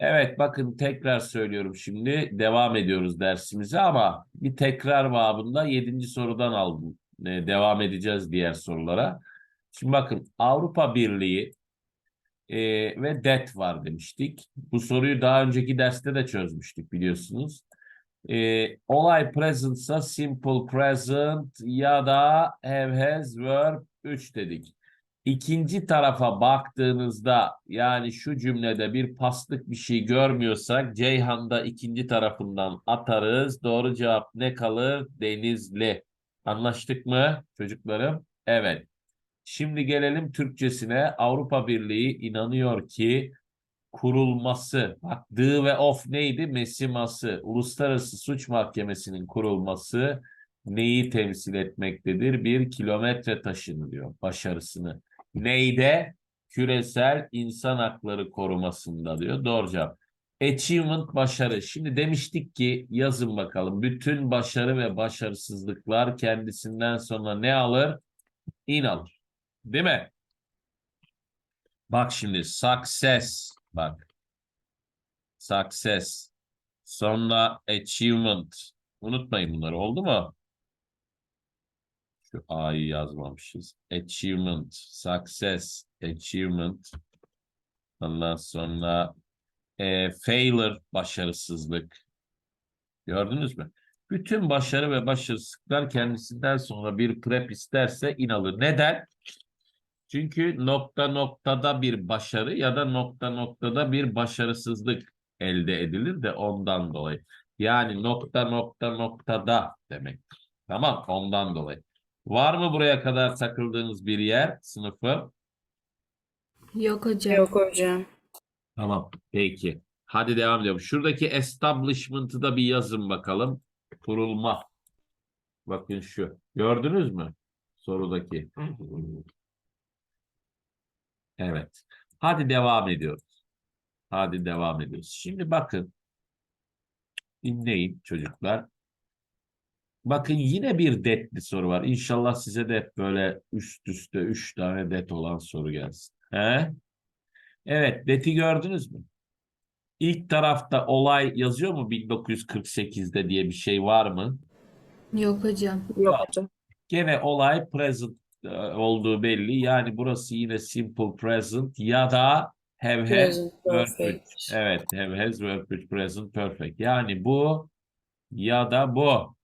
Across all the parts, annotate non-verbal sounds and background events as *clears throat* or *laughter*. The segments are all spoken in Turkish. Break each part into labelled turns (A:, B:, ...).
A: Evet bakın tekrar söylüyorum şimdi devam ediyoruz dersimize ama bir tekrar babında 7. sorudan aldım. Ee, devam edeceğiz diğer sorulara. Şimdi bakın Avrupa Birliği e, ve det var demiştik. Bu soruyu daha önceki derste de çözmüştük biliyorsunuz. E, olay present'sa simple present ya da have has verb 3 dedik. İkinci tarafa baktığınızda yani şu cümlede bir paslık bir şey görmüyorsak Ceyhan'da ikinci tarafından atarız. Doğru cevap ne kalır? Denizli. Anlaştık mı çocuklarım? Evet. Şimdi gelelim Türkçesine. Avrupa Birliği inanıyor ki kurulması, bak dı ve of neydi? Mesiması, Uluslararası Suç Mahkemesi'nin kurulması neyi temsil etmektedir? Bir kilometre taşını diyor başarısını. Neyde? Küresel insan hakları korumasında diyor. Doğru cevap. Achievement başarı. Şimdi demiştik ki yazın bakalım. Bütün başarı ve başarısızlıklar kendisinden sonra ne alır? İn alır. Değil mi? Bak şimdi success. Bak. Success. Sonra achievement. Unutmayın bunları. Oldu mu? Şu A'yı yazmamışız. Achievement, success, achievement. Ondan sonra e, failure, başarısızlık. Gördünüz mü? Bütün başarı ve başarısızlıklar kendisinden sonra bir prep isterse inalır. Neden? Çünkü nokta noktada bir başarı ya da nokta noktada bir başarısızlık elde edilir de ondan dolayı. Yani nokta nokta noktada demektir. Tamam ondan dolayı. Var mı buraya kadar takıldığınız bir yer sınıfı?
B: Yok hocam.
C: Yok hocam.
A: Tamam. Peki. Hadi devam edelim. Şuradaki establishment'ı da bir yazın bakalım. Kurulma. Bakın şu. Gördünüz mü? Sorudaki. Evet. Hadi devam ediyoruz. Hadi devam ediyoruz. Şimdi bakın. Dinleyin çocuklar. Bakın yine bir detli soru var. İnşallah size de hep böyle üst üste üç tane det olan soru gelsin. He? Evet, deti gördünüz mü? İlk tarafta olay yazıyor mu 1948'de diye bir şey var mı?
B: Yok hocam.
C: Yok hocam.
A: Gene olay present e, olduğu belli. Yani burası yine simple present ya da have has
C: Present perfect.
A: Evet, have has verb present perfect. Yani bu ya da bu.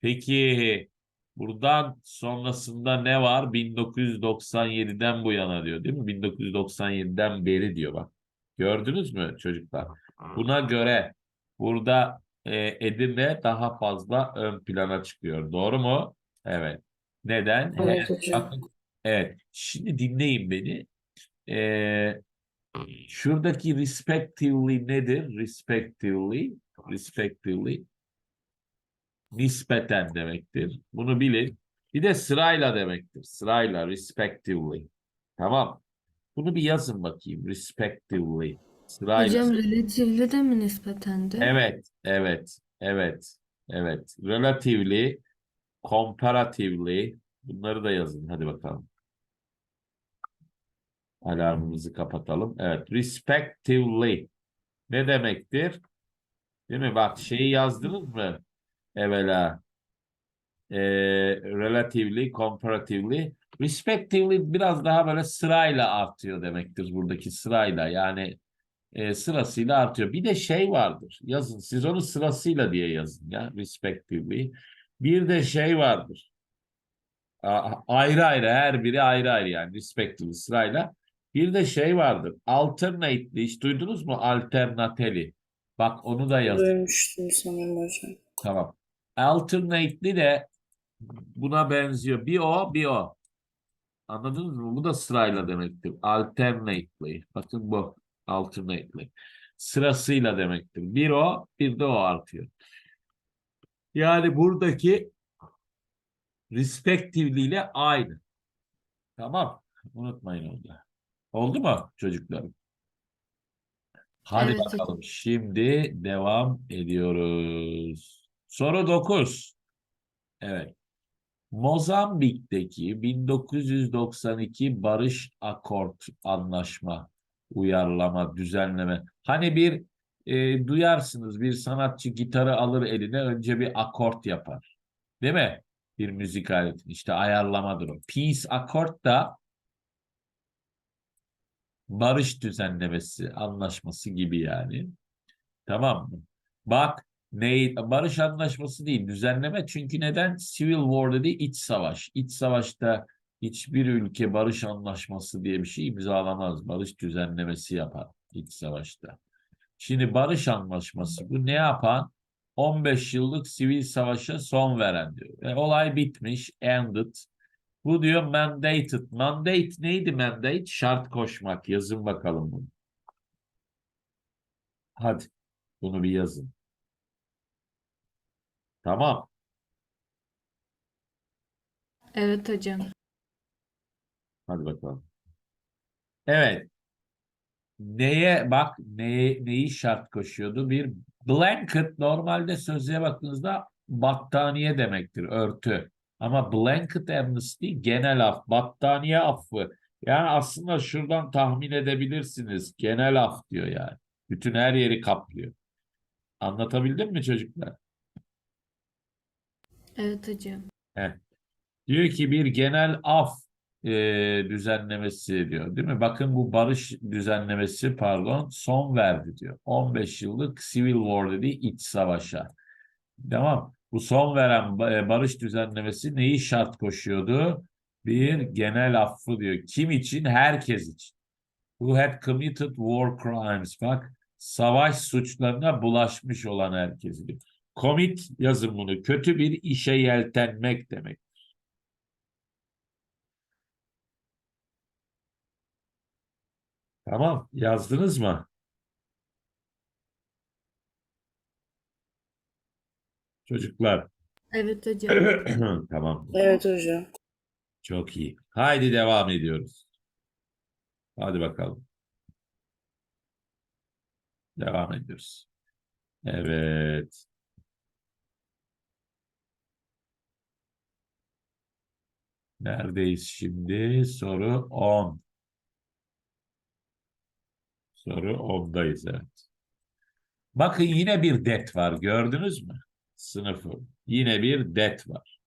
A: Peki buradan sonrasında ne var? 1997'den bu yana diyor değil mi? 1997'den beri diyor bak. Gördünüz mü çocuklar? Buna göre burada e, Edirne daha fazla ön plana çıkıyor. Doğru mu? Evet. Neden?
C: Evet
A: evet. Şimdi dinleyin beni. E, şuradaki respectively nedir? Respectively, respectively nispeten demektir. Bunu bilin. Bir de sırayla demektir. Sırayla, respectively. Tamam. Bunu bir yazın bakayım. Respectively. Sırayla.
B: Hocam relatively de mi nispeten de?
A: Evet, evet, evet, evet. Relatively, comparatively. Bunları da yazın. Hadi bakalım. Alarmımızı kapatalım. Evet, respectively. Ne demektir? Değil mi? Bak şeyi yazdınız mı? Evvela. Ee, relatively, comparatively. Respectively biraz daha böyle sırayla artıyor demektir buradaki sırayla. Yani e, sırasıyla artıyor. Bir de şey vardır. Yazın. Siz onu sırasıyla diye yazın ya. Respectively. Bir de şey vardır. A- ayrı ayrı her biri ayrı ayrı yani respectively sırayla. Bir de şey vardır. Alternately hiç duydunuz mu? Alternately. Bak onu da yazın.
C: Duymuştum sanırım hocam.
A: Tamam. Alternately de buna benziyor. Bir o, bir o. Anladınız mı? Bu da sırayla demektir. Alternately. Bakın bu. Alternately. Sırasıyla demektir. Bir o, bir de o artıyor. Yani buradaki respectively ile aynı. Tamam. Unutmayın orada. Oldu mu çocuklarım? Hadi
B: Evet hocam.
A: bakalım. Şimdi devam ediyoruz. Soru 9. Evet. Mozambik'teki 1992 Barış Akort Anlaşma Uyarlama, düzenleme. Hani bir e, duyarsınız bir sanatçı gitarı alır eline önce bir akort yapar. Değil mi? Bir müzik aleti. İşte ayarlamadır o. Peace akort da barış düzenlemesi, anlaşması gibi yani. Tamam mı? Bak ne barış anlaşması değil düzenleme. Çünkü neden? Civil war dedi iç savaş. İç savaşta hiçbir ülke barış anlaşması diye bir şey imzalamaz. Barış düzenlemesi yapar iç savaşta. Şimdi barış anlaşması bu ne yapan? 15 yıllık sivil savaşa son veren diyor. Ve olay bitmiş ended. Bu diyor mandated. Mandate neydi mandate? Şart koşmak yazın bakalım bunu. Hadi bunu bir yazın Tamam.
B: Evet hocam.
A: Hadi bakalım. Evet. Neye bak neye, neyi şart koşuyordu? Bir blanket normalde sözlüğe baktığınızda battaniye demektir, örtü. Ama blanket amnesty genel af, battaniye affı. Yani aslında şuradan tahmin edebilirsiniz. Genel af diyor yani. Bütün her yeri kaplıyor. Anlatabildim mi çocuklar?
B: Evet hocam.
A: Diyor ki bir genel af e, düzenlemesi diyor değil mi? Bakın bu barış düzenlemesi pardon son verdi diyor. 15 yıllık Civil War dedi iç savaşa. Tamam. Bu son veren e, barış düzenlemesi neyi şart koşuyordu? Bir genel affı diyor. Kim için? Herkes için. Who had committed war crimes. Bak savaş suçlarına bulaşmış olan herkes diyor. Commit yazın bunu. Kötü bir işe yeltenmek demek. Tamam, yazdınız mı? Çocuklar.
B: Evet *clears throat* hocam.
A: Tamam,
C: Evet hocam.
A: çok iyi. Haydi devam ediyoruz. Hadi bakalım. Devam ediyoruz. Evet. Neredeyiz şimdi? Soru 10. Soru 10'dayız evet. Bakın yine bir det var. Gördünüz mü? Sınıfı. Yine bir det var.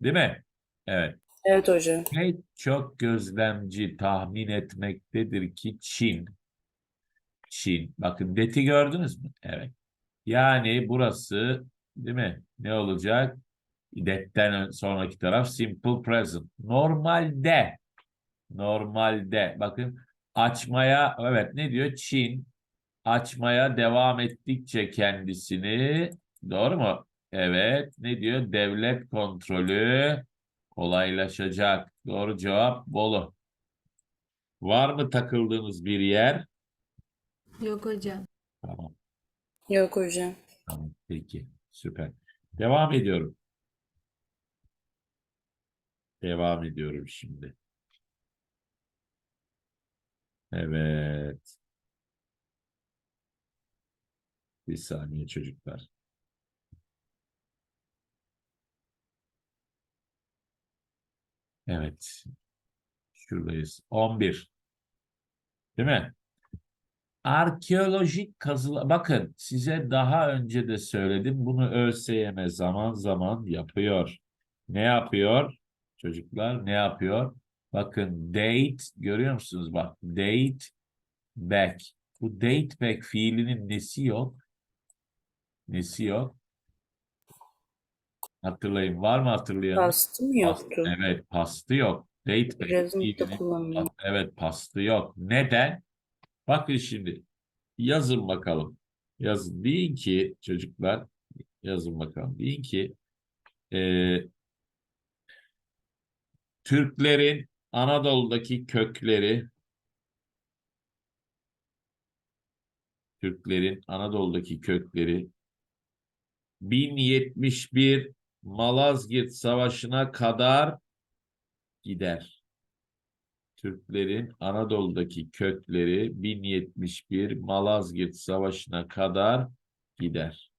A: Değil mi? Evet.
C: Evet hocam.
A: Pek çok gözlemci tahmin etmektedir ki Çin, Çin, bakın deti gördünüz mü? Evet. Yani burası değil mi? Ne olacak? Detten sonraki taraf simple present. Normalde, normalde bakın açmaya, evet ne diyor? Çin açmaya devam ettikçe kendisini, doğru mu? Evet, ne diyor? Devlet kontrolü kolaylaşacak. Doğru cevap Bolu. Var mı takıldığınız bir yer?
B: Yok hocam.
A: Tamam,
C: Yok hocam.
A: tamam. Peki, süper. Devam ediyorum. Devam ediyorum şimdi. Evet. Bir saniye çocuklar. Evet. Şuradayız. 11. Değil mi? Arkeolojik kazılar. Bakın size daha önce de söyledim. Bunu ÖSYM zaman zaman yapıyor. Ne yapıyor? Çocuklar ne yapıyor? Bakın date görüyor musunuz? Bak date back. Bu date back fiilinin nesi yok? Nesi yok? Hatırlayın. Var mı hatırlayan?
C: Kastı mı yoktu?
A: Evet, pastı yok. Date back fiilinin. Evet, pastı yok. Neden? Bakın şimdi. Yazın bakalım. Yazın. Deyin ki çocuklar yazın bakalım. Deyin ki eee, Türklerin Anadolu'daki kökleri Türklerin Anadolu'daki kökleri 1071 Malazgirt Savaşı'na kadar gider. Türklerin Anadolu'daki kökleri 1071 Malazgirt Savaşı'na kadar gider.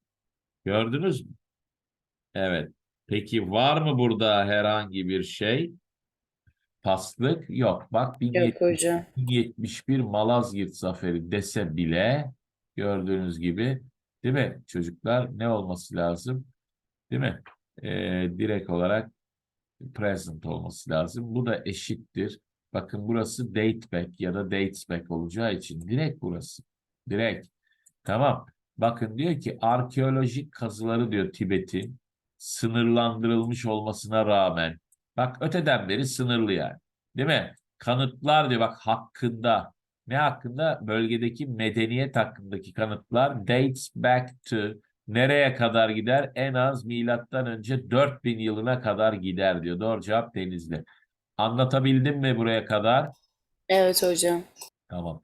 A: Gördünüz mü? Evet. Peki var mı burada herhangi bir şey? Paslık yok. Bak
C: Yok hocam.
A: 1071 Malazgirt Zaferi dese bile gördüğünüz gibi değil mi? Çocuklar ne olması lazım? Değil mi? Ee, direkt olarak present olması lazım. Bu da eşittir. Bakın burası date back ya da dates back olacağı için direkt burası. Direkt. Tamam. Bakın diyor ki arkeolojik kazıları diyor Tibet'in sınırlandırılmış olmasına rağmen bak öteden beri sınırlı yani. Değil mi? Kanıtlar diyor bak hakkında. Ne hakkında? Bölgedeki medeniyet hakkındaki kanıtlar dates back to nereye kadar gider? En az milattan önce 4000 yılına kadar gider diyor. Doğru cevap Denizli. Anlatabildim mi buraya kadar?
C: Evet hocam.
A: Tamam.